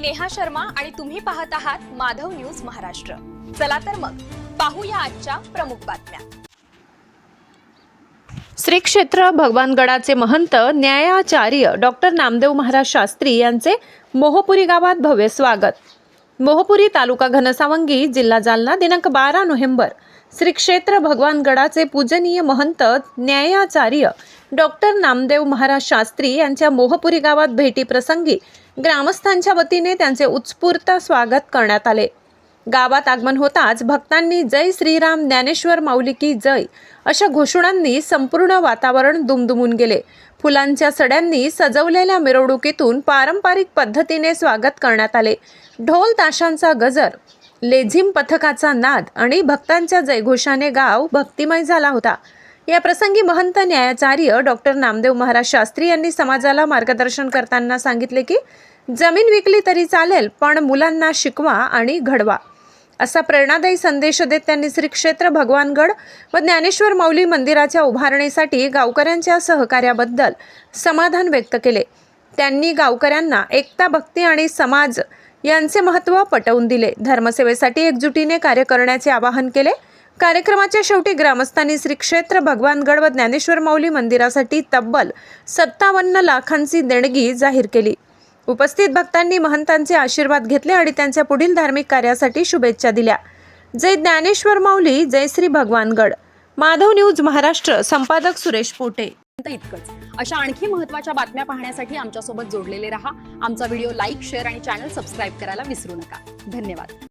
मी नेहा शर्मा आणि तुम्ही पाहत आहात माधव न्यूज महाराष्ट्र. चला तर मग पाहूया आजच्या प्रमुख बातम्या. श्री क्षेत्र भगवानगडाचे महंत न्यायाचार्य डॉक्टर नामदेव महाराज शास्त्री यांचे मोहपुरी गावात भव्य स्वागत. मोहपुरी तालुका घनसावंगी जिल्हा जालना दिनांक बारा नोव्हेंबर. श्री क्षेत्र भगवानगडाचे पूजनीय महंत न्यायाचार्य डॉक्टर नामदेव महाराज शास्त्री यांच्या मोहपुरी गावात भेटीप्रसंगी ग्रामस्थांच्या वतीने त्यांचे उत्स्फूर्त स्वागत करण्यात आले. गावात आगमन होताच भक्तांनी जय श्रीराम ज्ञानेश्वर माऊली की जय अशा घोषणांनी संपूर्ण वातावरण दुमदुमून गेले. फुलांच्या सड्यांनी सजवलेल्या मिरवणुकीतून पारंपरिक पद्धतीने स्वागत करण्यात आले. ढोल ताशांचा गजर लेझिम पथकाचा नाद आणि भक्तांच्या जयघोषाने गाव भक्तिमय झाला होता. या प्रसंगी महंत न्यायाचार्य डॉक्टर नामदेव महाराज शास्त्री यांनी समाजाला मार्गदर्शन करताना सांगितले की जमीन विकली तरी चालेल पण मुलांना शिकवा आणि घडवा. असा प्रेरणादायी संदेश देत त्यांनी श्री क्षेत्र भगवानगड व ज्ञानेश्वर माऊली मंदिराच्या उभारणीसाठी गावकऱ्यांच्या सहकार्याबद्दल समाधान व्यक्त केले. त्यांनी गावकऱ्यांना एकता भक्ती आणि समाज यांचे महत्त्व पटवून दिले. धर्मसेवेसाठी एकजुटीने कार्य करण्याचे आवाहन केले. कार्यक्रमाच्या शेवटी ग्रामस्थांनी श्री क्षेत्र भगवानगड व ज्ञानेश्वर माऊली मंदिरासाठी तब्बल सत्तावन्न लाखांची देणगी जाहीर केली. उपस्थित भक्तांनी महंतांचे आशीर्वाद घेतले आणि त्यांच्या पुढील धार्मिक कार्यासाठी शुभेच्छा दिल्या. जय ज्ञानेश्वर माऊली जय श्री भगवानगड माधव न्यूज महाराष्ट्र. संपादक सुरेश पोटे. इतकंच. अशा आणखी महत्त्वाच्या बातम्या पाहण्यासाठी आमच्यासोबत जोडलेले रहा. आमचा व्हिडिओ लाईक शेअर आणि चॅनल सबस्क्राईब करायला विसरू नका. धन्यवाद.